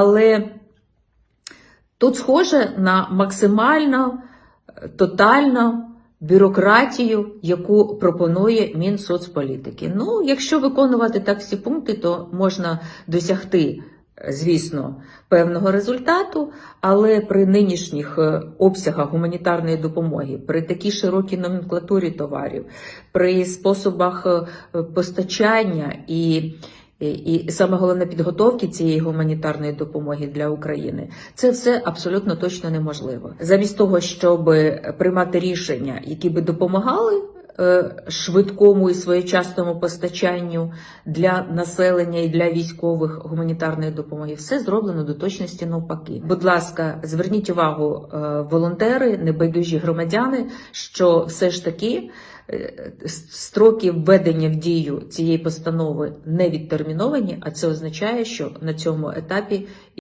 Але тут схоже на максимально тотально бюрократію, яку пропонує Мінсоцполітики. Ну, якщо виконувати так всі пункти, то можна досягти, звісно, певного результату, але при нинішніх е, обсягах гуманітарної допомоги, при такій широкій номенклатурі товарів, при способах е, постачання і і, саме головне підготовки цієї гуманітарної допомоги для України, це все абсолютно точно неможливо. Замість того, щоб приймати рішення, які би допомагали швидкому і своєчасному постачанню для населення і для військових гуманітарної допомоги, все зроблено до точності навпаки. Будь ласка, зверніть увагу, е, волонтери, небайдужі громадяни, що все ж таки. е, Строки введення в дію цієї постанови не відтерміновані, а це означає, що на цьому етапі